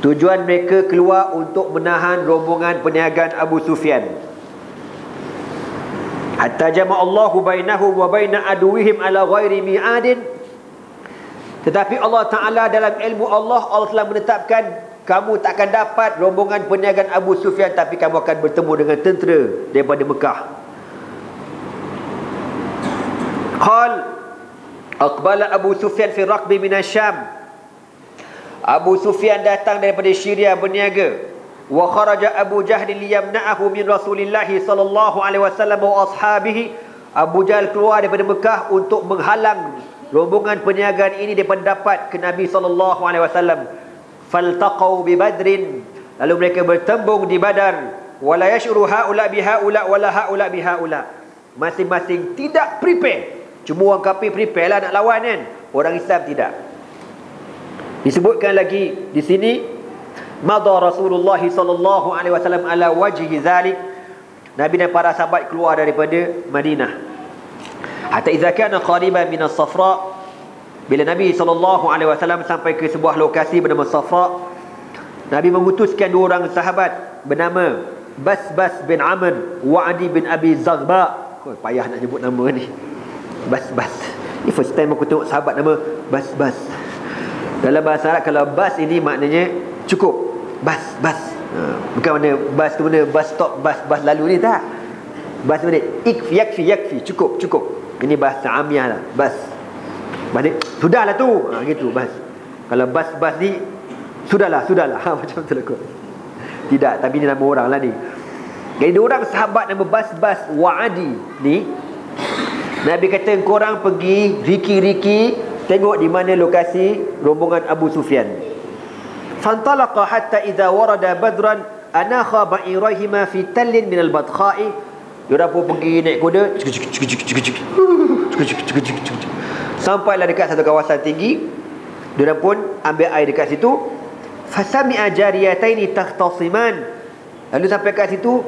Tujuan mereka keluar untuk menahan rombongan perniagaan Abu Sufyan. Hatta jama Allahu bainahum wa baina aduwihim ala ghairi mi'adin. Tetapi Allah Taala dalam ilmu Allah Allah telah menetapkan kamu tak akan dapat rombongan perniagaan Abu Sufyan tapi kamu akan bertemu dengan tentera daripada Mekah. Qal aqbala Abu Sufyan fi raqbi min Syam Abu Sufyan datang daripada Syria berniaga. Wa kharaja Abu Jahl liyamna'ahu min Rasulillah sallallahu alaihi wasallam wa ashabihi. Abu Jahl keluar daripada Mekah untuk menghalang rombongan perniagaan ini daripada dapat ke Nabi sallallahu alaihi wasallam. Faltaqau bi Badrin. Lalu mereka bertembung di Badar. Wala yashuru haula bi haula wala haula bi haula. Masing-masing tidak prepare. Cuma orang kafir prepare lah nak lawan kan. Orang Islam tidak. Disebutkan lagi di sini madha Rasulullah sallallahu alaihi wasallam ala wajhi zalik Nabi dan para sahabat keluar daripada Madinah. Hatta idza kana qariban min as-Safra bila Nabi sallallahu alaihi wasallam sampai ke sebuah lokasi bernama Safra Nabi mengutuskan dua orang sahabat bernama Bas-Bas bin Amr wa Adi bin Abi Zaghba. Oh, payah nak nyebut nama ni. Bas-Bas. Ini first time aku tengok sahabat nama Bas-Bas. Dalam bahasa Arab kalau bas ini maknanya cukup. Bas, bas. Ha, bukan mana bas tu mana bus stop bas bas lalu ni tak. Bas mana ikfi yakfi yakfi cukup cukup. Ini bahasa amiah lah bas. Balik sudahlah tu. Ha gitu bas. Kalau bas bas ni sudahlah sudahlah ha, macam tu lah kot. Tidak tapi ni nama orang lah ni. Jadi dua orang sahabat nama bas-bas Wa'adi ni Nabi kata korang pergi riki-riki Tengok di mana lokasi rombongan Abu Sufyan. Fantalaqa hatta idza warada badran anakha ba'irahima fi tallin min al-badkha'i. Dia pun pergi naik kuda. Sampailah dekat satu kawasan tinggi. Dia pun ambil air dekat situ. Fasami'a jariyataini takhtasiman. Lalu sampai kat situ,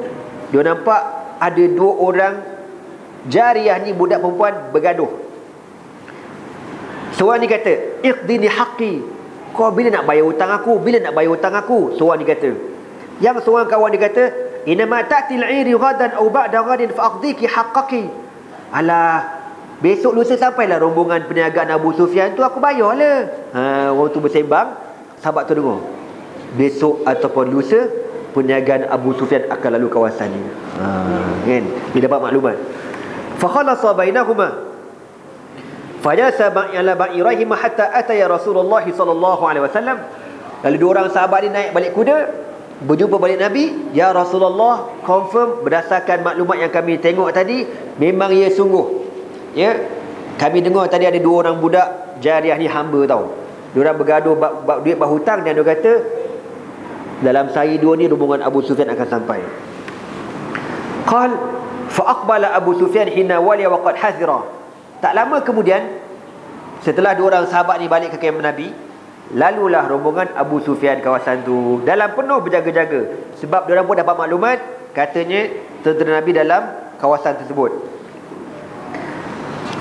dia nampak ada dua orang jariah ni budak perempuan bergaduh. Seorang ni kata, "Iqdini haqqi." Kau bila nak bayar hutang aku? Bila nak bayar hutang aku? Seorang ni kata. Yang seorang kawan dia kata, "Inna ma ta'til 'iri ghadan aw ba'da ghadin fa aqdiki haqqaki." Alah, besok lusa sampailah rombongan perniagaan Abu Sufyan tu aku bayarlah. Ha, orang tu bersembang, sahabat tu dengar. Besok ataupun lusa perniagaan Abu Sufyan akan lalu kawasan ni. Ha, kan? Dia dapat maklumat. Fa khalasa bainahuma Fajasa ba'ala ba'irahim hatta ataya Rasulullah sallallahu alaihi wasallam. Lalu dua orang sahabat ni naik balik kuda, berjumpa balik Nabi, "Ya Rasulullah, confirm berdasarkan maklumat yang kami tengok tadi, memang ia sungguh." Ya. Kami dengar tadi ada dua orang budak jariah ni hamba tau. Dua orang bergaduh bab, bab duit bab hutang dan dia kata dalam sehari dua ni rombongan Abu Sufyan akan sampai. Qal fa aqbala Abu Sufyan hina wali wa qad hazira. Tak lama kemudian setelah dua orang sahabat ni balik ke kemah Nabi, lalulah rombongan Abu Sufyan kawasan tu dalam penuh berjaga-jaga sebab dia orang pun dapat maklumat katanya tentera Nabi dalam kawasan tersebut.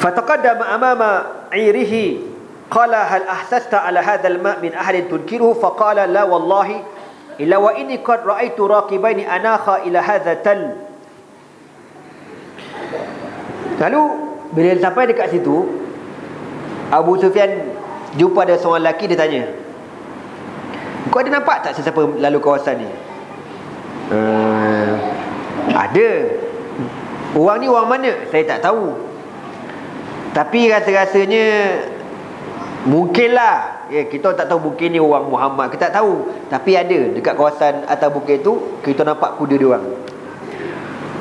Fataqaddama amama 'irihi qala hal ahsasta ala hadha al-ma' min ahli tunkiruhu faqala la wallahi illa wa inni qad ra'aytu raqibaini anakha ila hadha tal Lalu bila sampai dekat situ Abu Sufyan Jumpa ada seorang lelaki Dia tanya Kau ada nampak tak Sesiapa lalu kawasan ni? Uh, Ada. Orang ni orang mana? Saya tak tahu. Tapi rasa-rasanya Mungkinlah ya, Kita tak tahu mungkin ni orang Muhammad Kita tak tahu. Tapi ada dekat kawasan atas bukit tu Kita nampak kuda dia orang.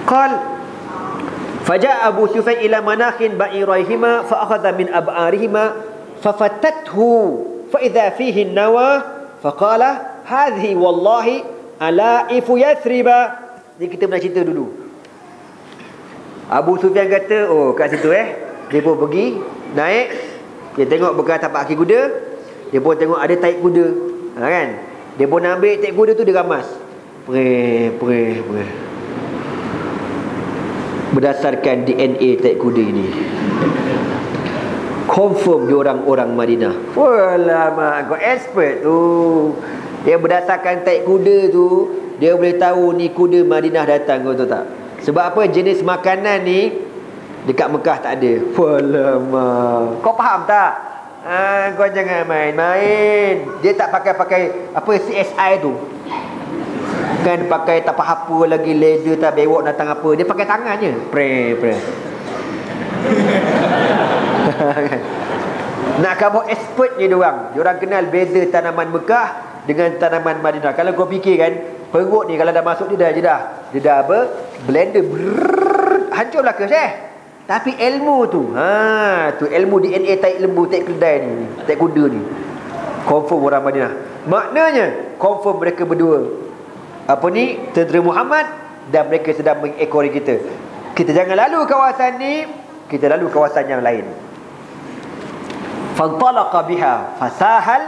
Qal Faja Abu Sufyan ila manakhin ba'iraihima fa akhadha min ab'arihima fa fatathu fa idha fihi an-nawa fa hadhi wallahi ala ifu yathriba. Ni kita pernah cerita dulu. Abu Sufyan kata oh kat situ eh. Dia pun pergi naik. Dia tengok bekas tapak kaki kuda. Dia pun tengok ada taik kuda. Ha, kan? Dia pun ambil taik kuda tu dia ramas pre pre pre berdasarkan DNA tak kuda ini. Confirm dia orang orang Madinah. Wala mak kau expert tu. Dia berdasarkan taik kuda tu Dia boleh tahu ni kuda Madinah datang Kau tahu tak? Sebab apa? Jenis makanan ni Dekat Mekah tak ada. Falamak Kau faham tak? Ha, Kau jangan main-main. Dia tak pakai-pakai Apa CSI tu Kan pakai tak apa lagi Laser tak bewok datang apa. Dia pakai tangannya. Pre pre. Nak kamu expert ni diorang Diorang kenal beza tanaman Mekah Dengan tanaman Madinah. Kalau kau fikir kan Perut ni kalau dah masuk dia dah je dah. Dia dah apa? Blender. Brrrr, Hancur lah ke Syekh. Tapi ilmu tu ha, tu ilmu DNA taik lembu Taik kedai ni Taik kuda ni. Confirm orang Madinah. Maknanya Confirm mereka berdua Apa ni? Tentera Muhammad Dan mereka sedang mengekori kita. Kita jangan lalu kawasan ni Kita lalu kawasan yang lain. Fantalaqa biha fasahal.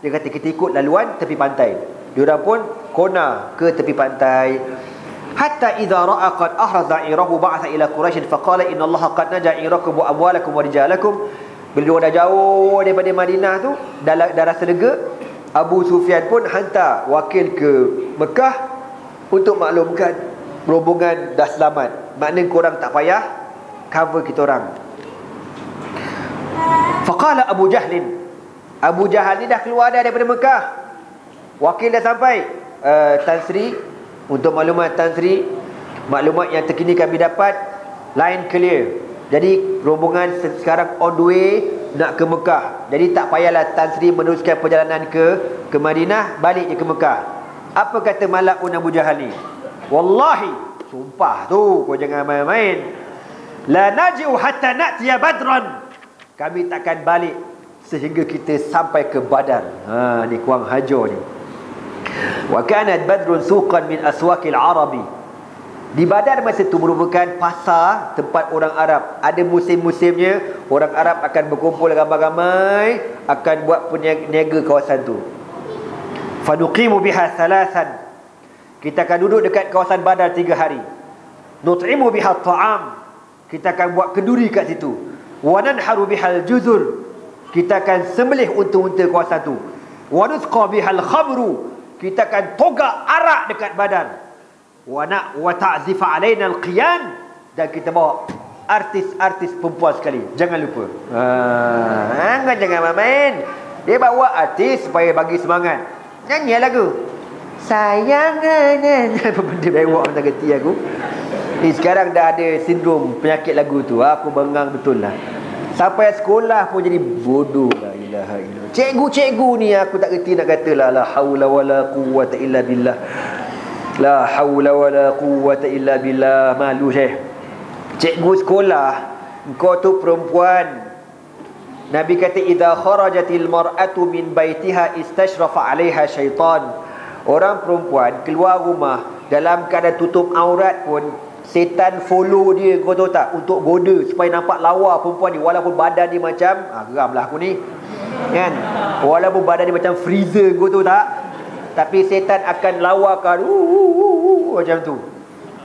Dia kata kita ikut laluan tepi pantai. Dia orang pun kona ke tepi pantai. Hatta idza ra'a qad ahraza irahu ba'atha ila quraish faqala inna allaha qad naja irakum wa amwalakum wa rijalakum. Bila dah jauh daripada Madinah tu dah, dah rasa lega Abu Sufyan pun hantar wakil ke Mekah untuk maklumkan rombongan dah selamat. Maknanya korang tak payah cover kita orang. Faqala Abu Jahlin. Abu Jahal ni dah keluar dah daripada Mekah. Wakil dah sampai. Uh, Tan Sri Untuk maklumat Tan Sri Maklumat yang terkini kami dapat Line clear. Jadi rombongan sekarang on the way Nak ke Mekah Jadi tak payahlah Tan Sri meneruskan perjalanan ke Ke Madinah Balik je ke Mekah Apa kata Malakun Abu Jahal ni Wallahi Sumpah tu Kau jangan main-main La naji'u hatta na'tiya badran kami takkan balik sehingga kita sampai ke Badar. Ha ni kuang hajo ni. Wa kanat Badrun suqan min aswaqil Arabi. Di Badar masa itu merupakan pasar tempat orang Arab. Ada musim-musimnya orang Arab akan berkumpul ramai-ramai akan buat peniaga kawasan tu. Fanuqimu biha thalathan. Kita akan duduk dekat kawasan Badar tiga hari. Nut'imu biha ta'am. Kita akan buat keduri kat situ wa nanharu bihal juzur kita akan sembelih unta-unta kuasa tu wa nusqa bihal khamru kita akan togak arak dekat badan wa na wa ta'zifa alaina alqiyan. Dan kita bawa artis-artis perempuan sekali. Jangan lupa. Ha jangan jangan main dia bawa artis supaya bagi semangat. Nyanyi lagu. Sayang apa benda bewak tak kerti aku. Ni sekarang dah ada sindrom penyakit lagu tu. Aku bengang betul lah. Sampai sekolah pun jadi bodoh la ilaha illallah. Cikgu-cikgu ni aku tak kerti nak kata lah la haula wala quwwata illa billah la haula wala quwwata illa billah. Malu syekh. Cikgu sekolah kau tu perempuan. Nabi kata idza kharajatil mar'atu min baitiha istashrafa 'alayha syaitan. Orang perempuan keluar rumah dalam keadaan tutup aurat pun setan follow dia. Kau tahu tak? Untuk goda supaya nampak lawa perempuan ni. Walaupun badan dia macam ah geramlah aku ni. Kan? Walaupun badan dia macam freezer kau tahu tak tapi setan akan lawakan macam tu.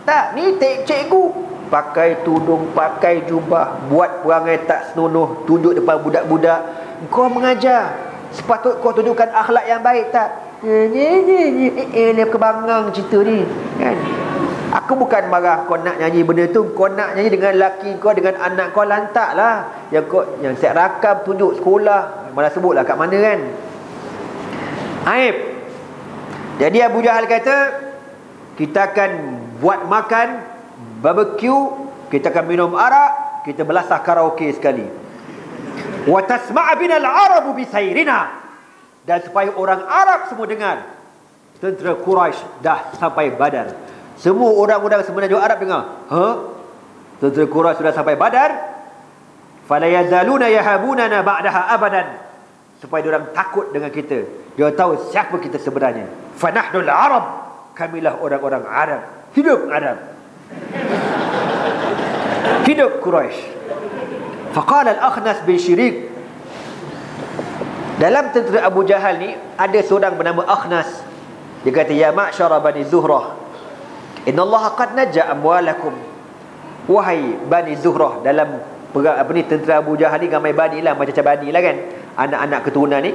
Tak ni cikgu. Pakai tudung pakai jubah buat perangai tak senonoh tunjuk depan budak-budak. Kau mengajar. Sepatut kau tunjukkan akhlak yang baik tak? Eh, ni eh, eh, kebangang cerita ni. Kan? Aku bukan marah kau nak nyanyi benda tu. Kau nak nyanyi dengan laki kau Dengan anak kau lantak lah Yang kau yang siap rakam tunjuk sekolah. Malah sebut lah kat mana kan? Aib Jadi Abu Jahal kata Kita akan buat makan Barbecue Kita akan minum arak Kita belasah karaoke sekali. Wa tasma'a binal arabu bisairina dan supaya orang Arab semua dengar tentera Quraisy dah sampai Badar. Semua orang-orang semenanjung Arab dengar ha? Tentera Quraisy sudah sampai Badar? Fala yazaluna yahabunana ba'daha abadan. Supaya orang takut dengan kita. Dia tahu siapa kita sebenarnya fanahdul arab kamilah orang-orang Arab hidup Arab hidup Quraisy faqala al-akhnas bin syirik dalam tentera Abu Jahal ni ada seorang bernama Akhnas. Dia kata ya ma'syara bani Zuhrah. Inna Allah qad najja amwalakum. Wahai bani Zuhrah dalam apa ni tentera Abu Jahal ni ramai bani lah macam-macam bani lah kan. Anak-anak keturunan ni.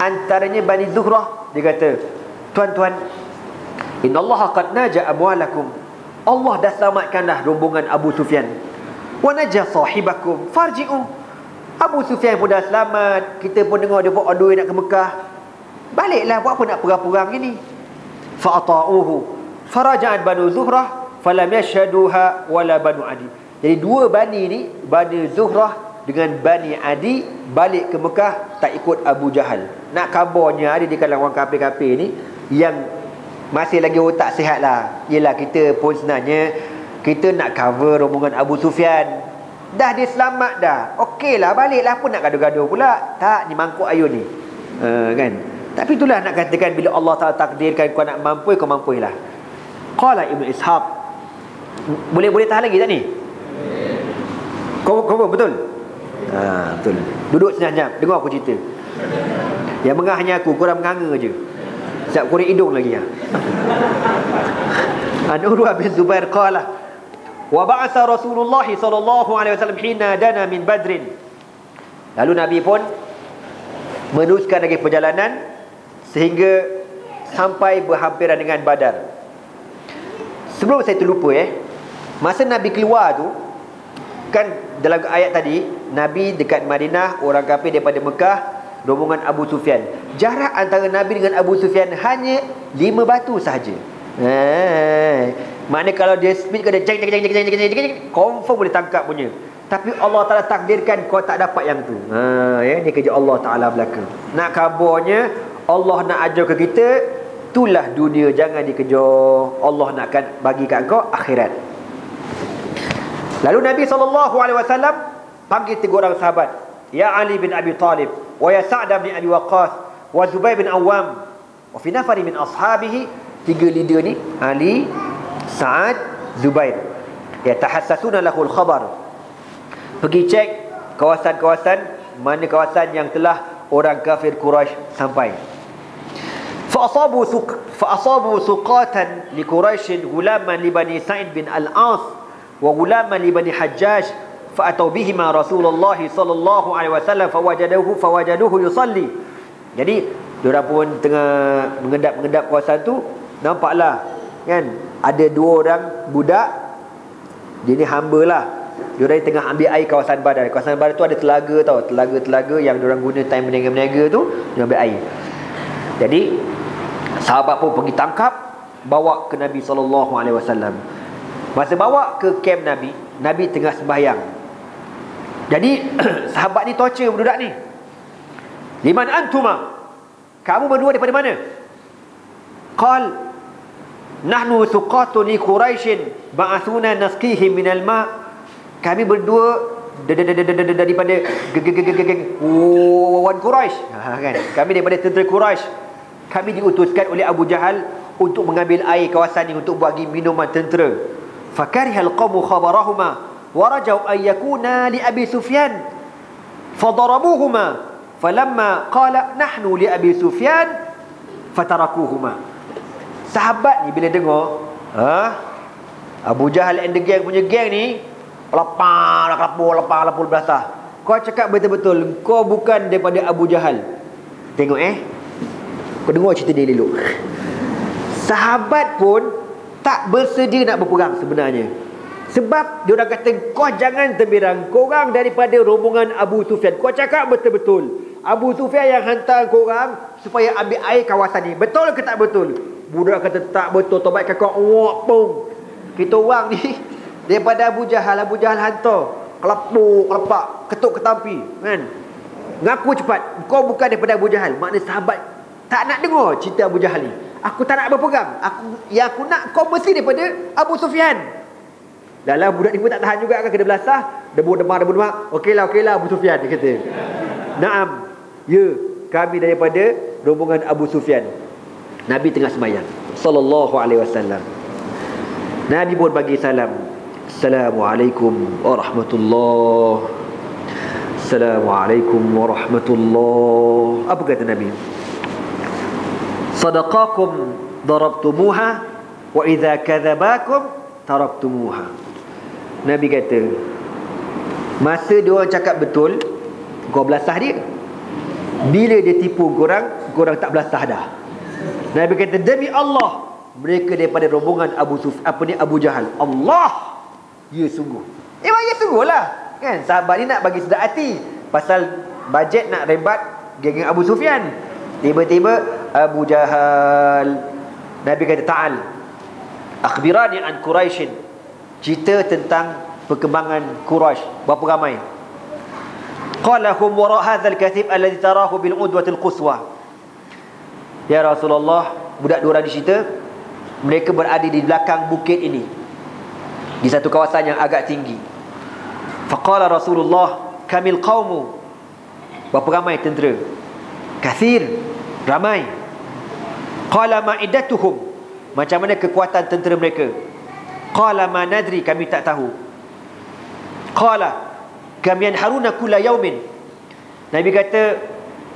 Antaranya bani Zuhrah dia kata tuan-tuan inna Allah qad naja amwalakum. Allah dah selamatkan dah rombongan Abu Sufyan. Wa naja sahibakum. Farji'u. Abu Sufyan pun dah selamat. Kita pun dengar dia buat on nak ke Mekah. Baliklah buat apa nak perang-perang gini fa'ata'uhu. Faraja'at banu zuhrah falam yashhaduha wala banu adi. Jadi dua bani ni bani zuhrah dengan bani adi balik ke Mekah tak ikut Abu Jahal. Nak kabarnya ada di kalangan orang kafir-kafir ni yang masih lagi otak sihat lah. Yelah kita pun sebenarnya kita nak cover rombongan Abu Sufyan. Dah dia selamat dah. Okey lah baliklah pun nak gaduh-gaduh pula. Tak ni mangkuk ayun ni. Uh, kan? Tapi itulah nak katakan bila Allah Ta'ala takdirkan kau nak mampu kau mampu lah. Qala Ibn Ishaq. Boleh boleh tahan lagi tak ni? Kau kau betul? Ha, betul. Duduk senyap dengar aku cerita. Yang mengahnya aku kurang menganga je Siap korek hidung lagi ya. An Urwah bin Zubair qala wa ba'atha Rasulullah sallallahu alaihi wasallam hina dana min Badrin. Lalu Nabi pun meneruskan lagi perjalanan sehingga sampai berhampiran dengan Badar. Sebelum saya terlupa eh, masa Nabi keluar tu kan dalam ayat tadi Nabi dekat Madinah orang kafir daripada Mekah rombongan Abu Sufyan. Jarak antara Nabi dengan Abu Sufyan hanya lima batu sahaja. Eh, makna kalau dia speed ke dia jeng jeng jeng jeng jeng jeng confirm boleh tangkap punya. Tapi Allah Taala takdirkan kau tak dapat yang tu. Ha ya ni kerja Allah Taala belaka. Nak kabarnya Allah nak ajar ke kita itulah dunia jangan dikejar. Allah nak akan bagi kat kau akhirat. Lalu Nabi SAW panggil tiga orang sahabat. Ya Ali bin Abi Talib wa ya Sa'ad bin Abi Waqqas wa Zubair bin Awam wa fi nafari min ashabihi tiga leader ni Ali Sa'ad Zubair ya tahassasuna lahul khabar. Pergi cek kawasan-kawasan mana kawasan yang telah orang kafir Quraisy sampai. Fa asabu suq fa asabu suqatan li Quraisy gulaman li Bani Sa'id bin Al-As wa gulaman li Bani Hajjaj fa'atau bihima Rasulullah sallallahu alaihi wasallam fawajaduhu fawajaduhu yusalli. Jadi, dia pun tengah mengedap-mengedap kawasan tu, nampaklah kan ada dua orang budak dia ni hamba lah. Dia tengah ambil air kawasan badar. Kawasan badar tu ada telaga tau, telaga-telaga yang dia guna time berniaga-berniaga tu dia ambil air. Jadi, sahabat pun pergi tangkap bawa ke Nabi sallallahu alaihi wasallam. Masa bawa ke kem Nabi, Nabi tengah sembahyang jadi sahabat ni torture budak ni. Liman antuma. Kamu berdua daripada mana? Qal nahnu thuqatun li quraishin ba'athuna nasqihim minal ma. Kami berdua daripada wan quraish. Kan? Kami daripada tentera quraish. Kami diutuskan oleh Abu Jahal untuk mengambil air kawasan ini untuk bagi minuman tentera. Fakarihal qawmu khabarahuma yakuna li Abi Sufyan fadarabuhuma falamma qala nahnu li Abi Sufyan fatarakuhuma. Sahabat ni bila dengar, ha? Abu Jahal and the gang punya gang ni lepah, lapur, lepah, lapur belasah. Kau cakap betul-betul, kau bukan daripada Abu Jahal. Tengok eh, kau dengar cerita dia elok Sahabat pun Tak bersedia nak berperang sebenarnya Sebab dia orang kata Kau jangan terbirang Korang daripada rombongan Abu Sufyan. Kau cakap betul-betul. Abu Sufyan yang hantar korang Supaya ambil air kawasan ni. Betul ke tak betul? Budak kata tak betul. Tobat kakak. Wak pun Kita orang ni Daripada Abu Jahal Abu Jahal hantar. Kelepuk, kelepak Ketuk ketampi Kan? Ngaku cepat. Kau bukan daripada Abu Jahal. Maknanya sahabat tak nak dengar cerita Abu Jahal ni. Aku tak nak berpegang. Aku yang aku nak kau mesti daripada Abu Sufyan. Dalam budak ni pun tak tahan juga kan kena belasah. Debu demar debu demar. Okeylah okeylah Abu Sufyan dia kata. Naam. Ya, kami daripada rombongan Abu Sufyan. Nabi tengah sembahyang. Sallallahu alaihi wasallam. Nabi pun bagi salam. Assalamualaikum warahmatullahi Assalamualaikum warahmatullahi Apa kata Nabi? sadaqakum darabtumuha wa idza kadzabakum taraktumuha Nabi kata masa dia orang cakap betul kau belasah dia bila dia tipu korang korang tak belasah dah Nabi kata demi Allah mereka daripada rombongan Abu Suf apa ni Abu Jahal. Allah. Ya sungguh. Eh ya sungguhlah. Kan sahabat ni nak bagi sedap hati pasal bajet nak rebat geng Abu Sufyan. Tiba-tiba Abu Jahal Nabi kata ta'al akhbirani an Quraisy cerita tentang perkembangan Quraisy berapa ramai? Qala hum wara hadha al-kathib alladhi tarahu bil udwati al-quswa ya Rasulullah budak dua orang cerita mereka berada di belakang bukit ini. Di satu kawasan yang agak tinggi. Faqala Rasulullah kamil qaumu? Berapa ramai tentera? Kathir ramai. Qala ma'idatuhum. Macam mana kekuatan tentera mereka qala ma nadri kami tak tahu. Qala kam yanharuna kulla yaumin nabi kata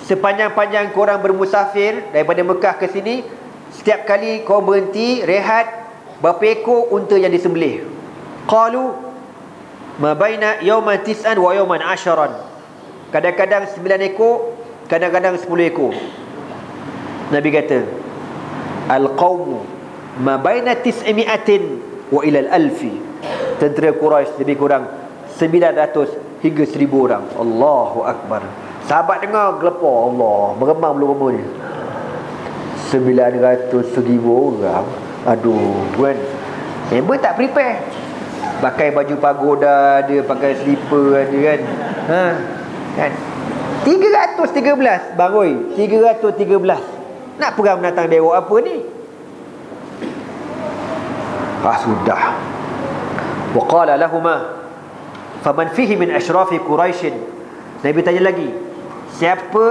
sepanjang-panjang korang bermusafir daripada Mekah ke sini setiap kali kau berhenti rehat berapa ekor unta yang disembelih. Qalu ma baina yawman tis'an wa yawman asharan. Kadang-kadang 9 ekor kadang-kadang 10 ekor. Nabi kata al qaumu ma baina tis'mi'atin wa ila al alfi. Tentera Quraisy lebih kurang 900 hingga 1000 orang. Allahu akbar. Sahabat dengar gelepar Allah meremang bulu ni. 900 1000 orang. Aduh kan member tak prepare? Pakai baju pagoda dia pakai slipper ada kan. Ha? Kan? 313 bang oi 313 nak perang menatang dewa apa ni ah sudah. Wa qala lahumā faman fihi min ashrafi quraish Nabi tanya lagi siapa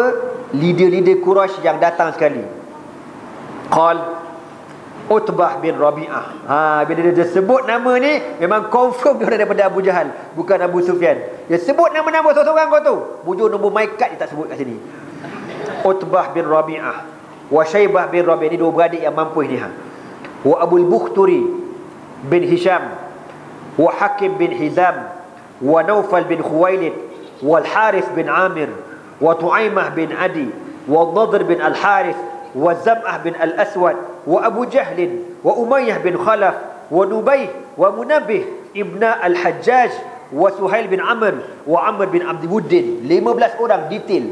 leader-leader Quraisy yang datang sekali? Qal Utbah bin Rabi'ah. Ha, Bila dia, sebut nama ni Memang confirm dia daripada Abu Jahal Bukan Abu Sufyan. Dia sebut nama-nama seorang-seorang kau tu Bujur nombor maikat dia tak sebut kat sini. Utbah bin Rabi'ah Wa Syaibah bin Rabi'ah Ini dua beradik yang mampu ni ha. Wa Abul Bukhturi bin Hisham Wa Hakim bin Hizam Wa Naufal bin Khuwailid Wa Al-Harith bin Amir Wa Tu'aimah bin Adi Wa Nadr bin Al-Harith Wa Zam'ah bin Al-Aswad Wa Abu Jahlin Wa Umayyah bin Khalaf Wa Nubayh Wa Munabih Ibna Al-Hajjaj Wa Suhail bin Amr Wa Amr bin Abdi Wuddin 15 orang detail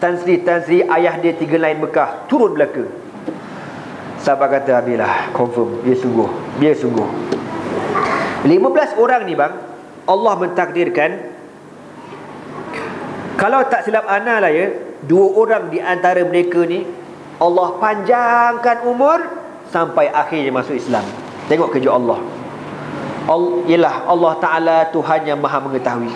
Tan Sri Tan Sri ayah dia tiga lain Mekah turun belaka Sahabat kata Abilah confirm dia sungguh dia sungguh 15 orang ni bang Allah mentakdirkan kalau tak silap ana lah ya dua orang di antara mereka ni Allah panjangkan umur sampai akhirnya masuk Islam. Tengok kerja Allah. Ialah Allah Taala Tuhan yang Maha mengetahui.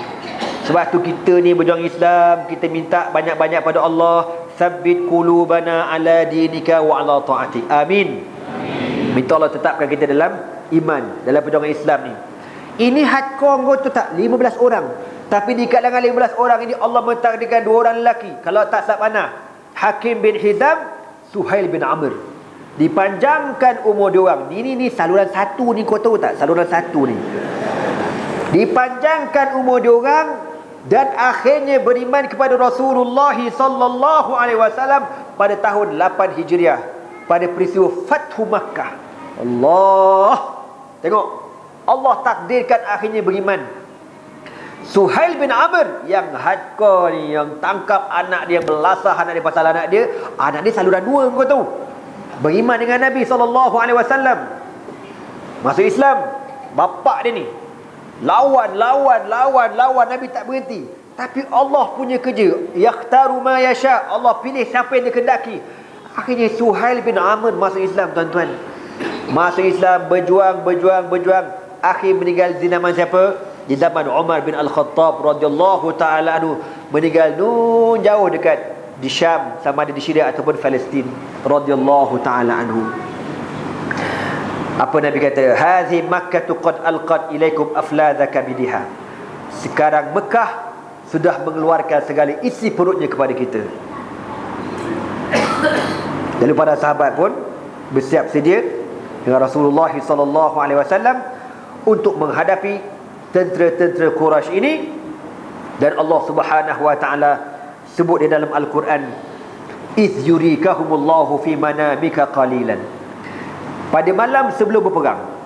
Sebab tu kita ni berjuang Islam, kita minta banyak-banyak pada Allah, sabbit qulubana ala dinika wa ala taati. Amin. Amin. Minta Allah tetapkan kita dalam iman, dalam perjuangan Islam ni. Ini hardcore tu tak 15 orang. Tapi di kalangan 15 orang ini Allah mentakdirkan dua orang lelaki. Kalau tak sab panah, Hakim bin Hizam Suhail bin Amr dipanjangkan umur dia orang ini ni saluran satu ni kau tahu tak saluran satu ni dipanjangkan umur dia orang dan akhirnya beriman kepada Rasulullah sallallahu alaihi wasallam pada tahun 8 Hijriah pada peristiwa Fathu Makkah. Allah. Tengok. Allah takdirkan akhirnya beriman. Suhail bin Amr yang hardcore ni yang tangkap anak dia belasah anak dia pasal anak dia anak dia saluran dua kau tahu beriman dengan Nabi SAW masuk Islam. Bapak dia ni lawan lawan lawan lawan. Nabi tak berhenti. Tapi Allah punya kerja. Yakhtaru ma yasha. Allah pilih siapa yang dia kendaki akhirnya Suhail bin Amr masuk Islam tuan-tuan. Masuk Islam berjuang berjuang berjuang. Akhir meninggal di zaman siapa? Di zaman Umar bin Al-Khattab radhiyallahu taala anhu. Meninggal nun jauh dekat di Syam sama ada di Syria ataupun Palestin radhiyallahu taala anhu apa nabi kata? Hazi makkah qad alqad ilaikum afladha kabidiha. Sekarang Mekah sudah mengeluarkan segala isi perutnya kepada kita. Lalu para sahabat pun bersiap sedia dengan Rasulullah sallallahu alaihi wasallam untuk menghadapi tentera-tentera Quraisy ini. Dan Allah Subhanahu wa taala sebut di dalam Al-Quran iz yurikahumullahu fi manamika qalilan pada malam sebelum berperang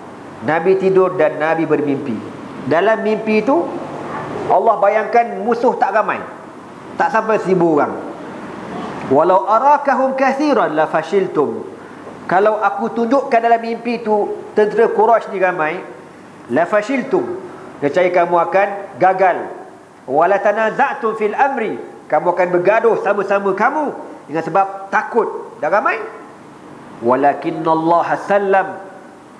Nabi tidur dan Nabi bermimpi. Dalam mimpi itu Allah bayangkan musuh tak ramai. Tak sampai seribu orang. Walau arakahum kathiran la fashiltum. Kalau aku tunjukkan dalam mimpi itu tentera Quraisy ni ramai la fashiltum. Nescaya kamu akan gagal. Wala tanaza'tum fil amri. Kamu akan bergaduh sama-sama kamu. Dengan sebab takut dah ramai Allah sallam.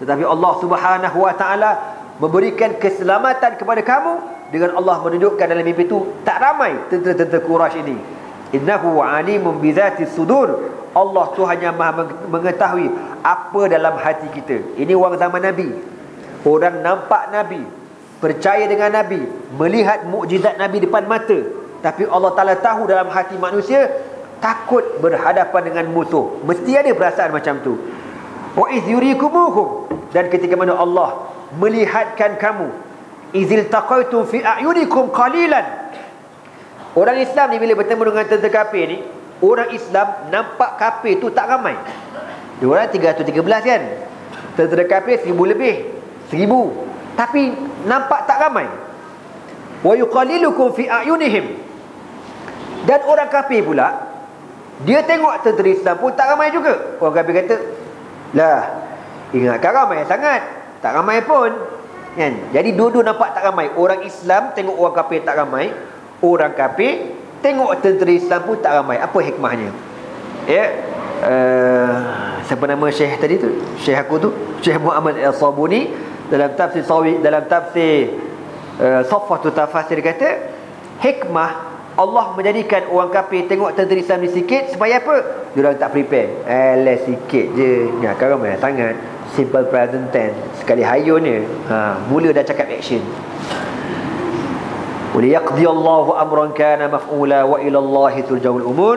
Tetapi Allah Subhanahu wa taala memberikan keselamatan kepada kamu dengan Allah menunjukkan dalam mimpi itu tak ramai tentera-tentera Quraisy ini. Innahu alimun bizati sudur. Allah tu hanya maha mengetahui apa dalam hati kita. Ini orang zaman Nabi. Orang nampak Nabi percaya dengan Nabi melihat mukjizat Nabi depan mata. Tapi Allah Taala tahu dalam hati manusia takut berhadapan dengan musuh. Mesti ada perasaan macam tu. Wa iz yurikumuhum dan ketika mana Allah melihatkan kamu izil taqaitu fi a'yunikum qalilan. Orang Islam ni bila bertemu dengan tentera kafir ni orang Islam nampak kafir tu tak ramai. Dia orang 313 kan? Tentera kafir 1000 lebih 1000 tapi nampak tak ramai. Wa yuqalilukum fi a'yunihim. Dan orang kafir pula dia tengok tentera Islam pun tak ramai juga. Orang kafir kata, lah, ingatkan ramai sangat. Tak ramai pun. Kan? Jadi dua-dua nampak tak ramai. Orang Islam tengok orang kafir tak ramai. Orang kafir tengok tentera Islam pun tak ramai. Apa hikmahnya? Ya. Uh, siapa nama Syekh tadi tu? Syekh aku tu, Syekh Muhammad Al-Sabuni dalam tafsir dalam tafsir uh, Safatul Tafasir kata hikmah Allah menjadikan orang kafir tengok tentera Islam ni sikit supaya apa? Dia orang tak prepare. Eh, sikit je. Ya, kau ramai sangat. Simple present tense. Sekali hayun ni. Ha, mula dah cakap action. Waliyaqdi Allahu amran kana maf'ula wa ila Allah turja'ul umur.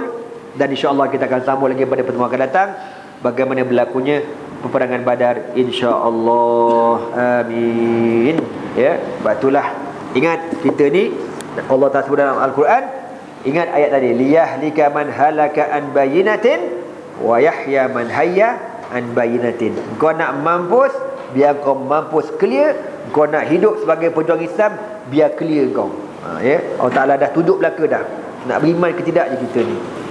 Dan insya-Allah kita akan sambung lagi pada pertemuan akan datang bagaimana berlakunya peperangan Badar insya-Allah. Amin. Ya, batulah. Ingat kita ni Allah Taala sebut dalam Al-Quran ingat ayat tadi liyahlika man halaka an bayinatin wa yahya man hayya an bayinatin. Kau nak mampus biar kau mampus clear. Kau nak hidup sebagai pejuang Islam biar clear kau. Ha, ya? Allah Taala dah tunjuk belaka dah. Nak beriman ke tidak je kita ni